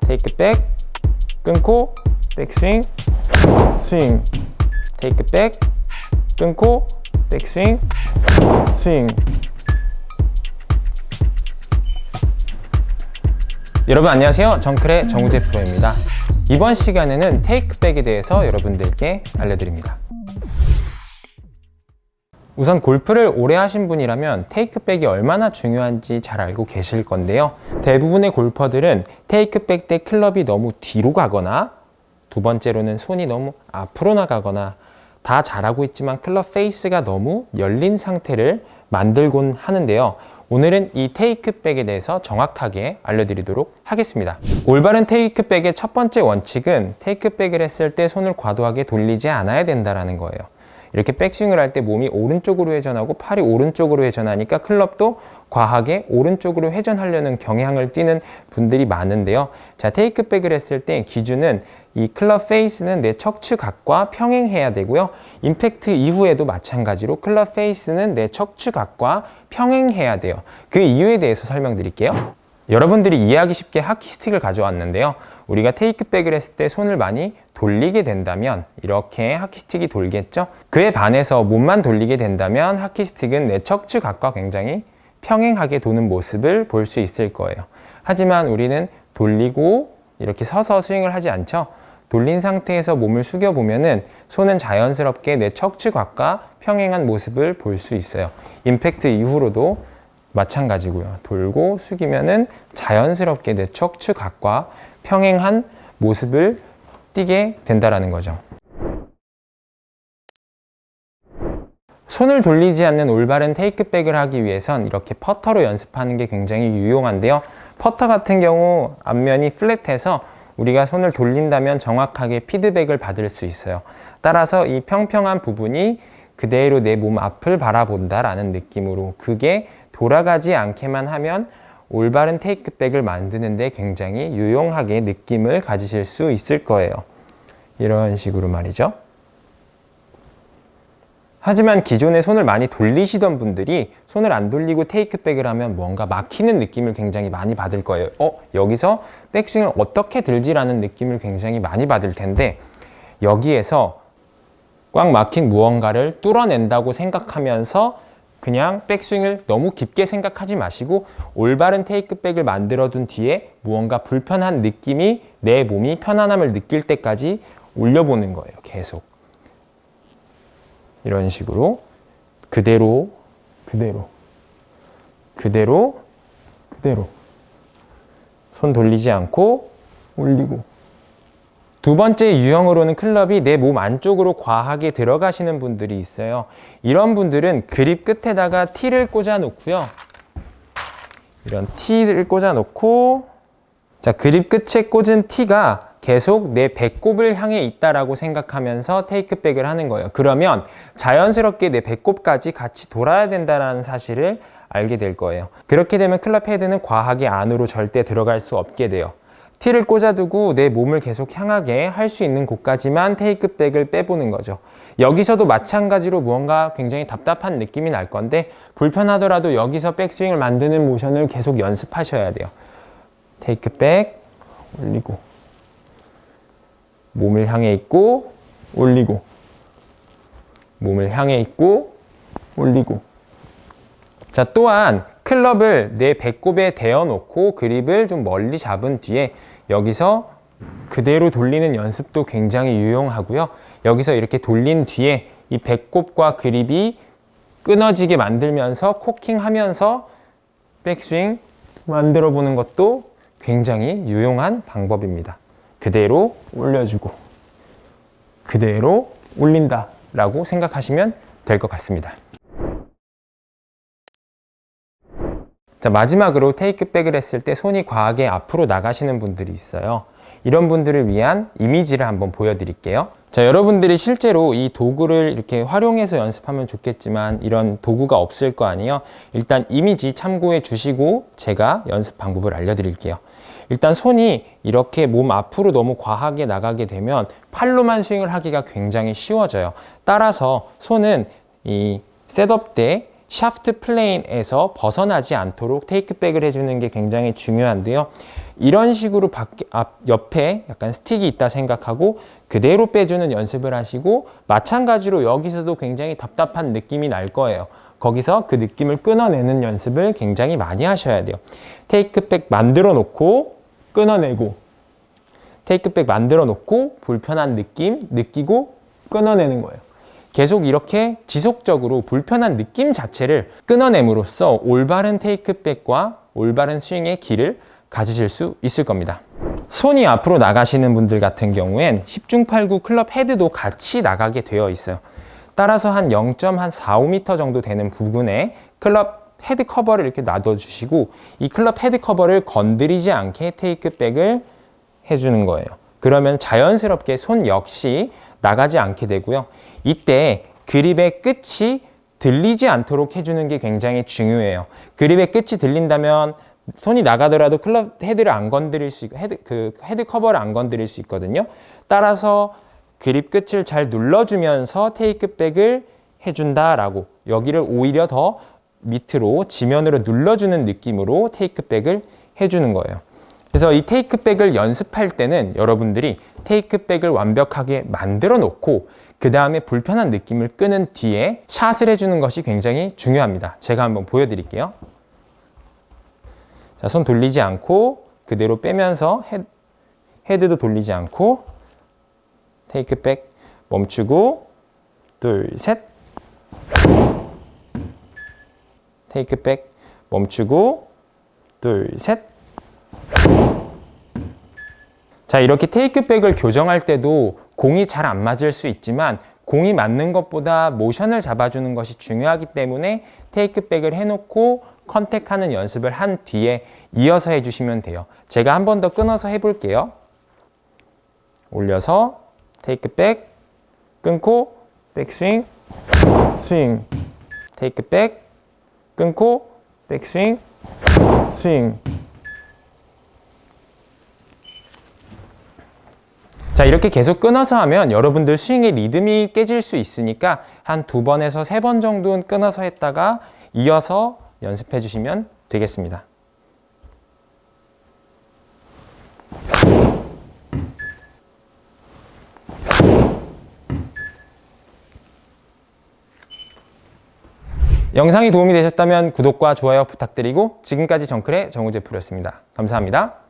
테이크 백 끊고 백스윙 스윙 테이크 백 끊고 백스윙 스윙 여러분 안녕하세요. 정클의 정우재 프로입니다. 이번 시간에는 테이크백에 대해서 여러분들께 알려드립니다 우선 골프를 오래 하신 분이라면 테이크백이 얼마나 중요한지 잘 알고 계실 건데요 대부분의 골퍼들은 테이크백 때 클럽이 너무 뒤로 가거나 두 번째로는 손이 너무 앞으로 나가거나 다 잘하고 있지만 클럽 페이스가 너무 열린 상태를 만들곤 하는데요. 오늘은 이 테이크백에 대해서 정확하게 알려드리도록 하겠습니다. 올바른 테이크백의 첫 번째 원칙은 테이크백을 했을 때 손을 과도하게 돌리지 않아야 된다는 거예요. 이렇게 백스윙을 할 때 몸이 오른쪽으로 회전하고 팔이 오른쪽으로 회전하니까 클럽도 과하게 오른쪽으로 회전하려는 경향을 띠는 분들이 많은데요. 자, 테이크백을 했을 때 기준은 이 클럽 페이스는 내 척추 각과 평행해야 되고요. 임팩트 이후에도 마찬가지로 클럽 페이스는 내 척추 각과 평행해야 돼요. 그 이유에 대해서 설명드릴게요. 여러분들이 이해하기 쉽게 하키스틱을 가져왔는데요. 우리가 테이크백을 했을 때 손을 많이 돌리게 된다면 이렇게 하키스틱이 돌겠죠. 그에 반해서 몸만 돌리게 된다면 하키스틱은 내 척추 각과 굉장히 평행하게 도는 모습을 볼 수 있을 거예요. 하지만 우리는 돌리고 이렇게 서서 스윙을 하지 않죠. 돌린 상태에서 몸을 숙여 보면은 손은 자연스럽게 내 척추 각과 평행한 모습을 볼 수 있어요. 임팩트 이후로도 마찬가지고요. 돌고 숙이면은 자연스럽게 내 척추 각과 평행한 모습을 띠게 된다라는 거죠. 손을 돌리지 않는 올바른 테이크백을 하기 위해선 이렇게 퍼터로 연습하는 게 굉장히 유용한데요. 퍼터 같은 경우 앞면이 플랫해서 우리가 손을 돌린다면 정확하게 피드백을 받을 수 있어요. 따라서 이 평평한 부분이 그대로 내 몸 앞을 바라본다라는 느낌으로 그게 돌아가지 않게만 하면 올바른 테이크백을 만드는데 굉장히 유용하게 느낌을 가지실 수 있을 거예요. 이런 식으로 말이죠. 하지만 기존에 손을 많이 돌리시던 분들이 손을 안 돌리고 테이크백을 하면 뭔가 막히는 느낌을 굉장히 많이 받을 거예요. 어, 여기서 백스윙을 어떻게 들지라는 느낌을 굉장히 많이 받을 텐데 여기에서 꽉 막힌 무언가를 뚫어낸다고 생각하면서 그냥 백스윙을 너무 깊게 생각하지 마시고 올바른 테이크백을 만들어 둔 뒤에 무언가 불편한 느낌이 내 몸이 편안함을 느낄 때까지 올려보는 거예요. 계속. 이런 식으로 그대로 그대로 그대로 그대로 손 돌리지 않고 올리고 두 번째 유형으로는 클럽이 내 몸 안쪽으로 과하게 들어가시는 분들이 있어요. 이런 분들은 그립 끝에다가 티를 꽂아 놓고요. 이런 티를 꽂아 놓고 자, 그립 끝에 꽂은 티가 계속 내 배꼽을 향해 있다라고 생각하면서 테이크백을 하는 거예요. 그러면 자연스럽게 내 배꼽까지 같이 돌아야 된다는 사실을 알게 될 거예요. 그렇게 되면 클럽 헤드는 과하게 안으로 절대 들어갈 수 없게 돼요. 티를 꽂아두고 내 몸을 계속 향하게 할 수 있는 곳까지만 테이크백을 빼보는 거죠. 여기서도 마찬가지로 무언가 굉장히 답답한 느낌이 날 건데 불편하더라도 여기서 백스윙을 만드는 모션을 계속 연습하셔야 돼요. 테이크백 올리고 몸을 향해 있고 올리고 몸을 향해 있고 올리고 자 또한 클럽을 내 배꼽에 대어 놓고 그립을 좀 멀리 잡은 뒤에 여기서 그대로 돌리는 연습도 굉장히 유용하고요 여기서 이렇게 돌린 뒤에 이 배꼽과 그립이 끊어지게 만들면서 코킹하면서 백스윙 만들어 보는 것도 굉장히 유용한 방법입니다. 그대로 올려주고 그대로 올린다 라고 생각하시면 될 것 같습니다. 자, 마지막으로 테이크백을 했을 때 손이 과하게 앞으로 나가시는 분들이 있어요. 이런 분들을 위한 이미지를 한번 보여드릴게요. 자, 여러분들이 실제로 이 도구를 이렇게 활용해서 연습하면 좋겠지만 이런 도구가 없을 거 아니에요. 일단 이미지 참고해 주시고 제가 연습 방법을 알려드릴게요. 일단 손이 이렇게 몸 앞으로 너무 과하게 나가게 되면 팔로만 스윙을 하기가 굉장히 쉬워져요. 따라서 손은 이 셋업 때 샤프트 플레인에서 벗어나지 않도록 테이크백을 해주는 게 굉장히 중요한데요. 이런 식으로 밖에, 앞, 옆에 약간 스틱이 있다 생각하고 그대로 빼주는 연습을 하시고 마찬가지로 여기서도 굉장히 답답한 느낌이 날 거예요. 거기서 그 느낌을 끊어내는 연습을 굉장히 많이 하셔야 돼요. 테이크백 만들어 놓고 끊어내고 테이크백 만들어 놓고 불편한 느낌 느끼고 끊어내는 거예요. 계속 이렇게 지속적으로 불편한 느낌 자체를 끊어냄으로써 올바른 테이크백과 올바른 스윙의 길을 가지실 수 있을 겁니다. 손이 앞으로 나가시는 분들 같은 경우엔 10중 8구 클럽 헤드도 같이 나가게 되어 있어요. 따라서 한 0.45m 정도 되는 부분에 클럽 헤드 커버를 이렇게 놔둬주시고 이 클럽 헤드 커버를 건드리지 않게 테이크백을 해주는 거예요. 그러면 자연스럽게 손 역시 나가지 않게 되고요. 이때 그립의 끝이 들리지 않도록 해주는 게 굉장히 중요해요. 그립의 끝이 들린다면 손이 나가더라도 클럽 헤드를 안 건드릴 수 있고 헤드 그 헤드 커버를 안 건드릴 수 있거든요. 따라서 그립 끝을 잘 눌러주면서 테이크백을 해준다라고 여기를 오히려 더 밑으로 지면으로 눌러주는 느낌으로 테이크백을 해주는 거예요. 그래서 이 테이크백을 연습할 때는 여러분들이 테이크백을 완벽하게 만들어 놓고 그 다음에 불편한 느낌을 끄는 뒤에 샷을 해주는 것이 굉장히 중요합니다. 제가 한번 보여드릴게요. 자, 손 돌리지 않고 그대로 빼면서 헤, 헤드도 돌리지 않고 테이크백 멈추고 둘, 셋 테이크백 멈추고 둘, 셋 자, 이렇게 테이크백을 교정할 때도 공이 잘 안 맞을 수 있지만 공이 맞는 것보다 모션을 잡아주는 것이 중요하기 때문에 테이크백을 해놓고 컨택하는 연습을 한 뒤에 이어서 해주시면 돼요. 제가 한 번 더 끊어서 해볼게요. 올려서 테이크백 끊고 백스윙 스윙 테이크백 끊고 백스윙 스윙 자, 이렇게 계속 끊어서 하면 여러분들 스윙의 리듬이 깨질 수 있으니까 한 두 번에서 세 번 정도는 끊어서 했다가 이어서 연습해 주시면 되겠습니다. 영상이 도움이 되셨다면 구독과 좋아요 부탁드리고 지금까지 정클의 정우재 프로였습니다. 감사합니다.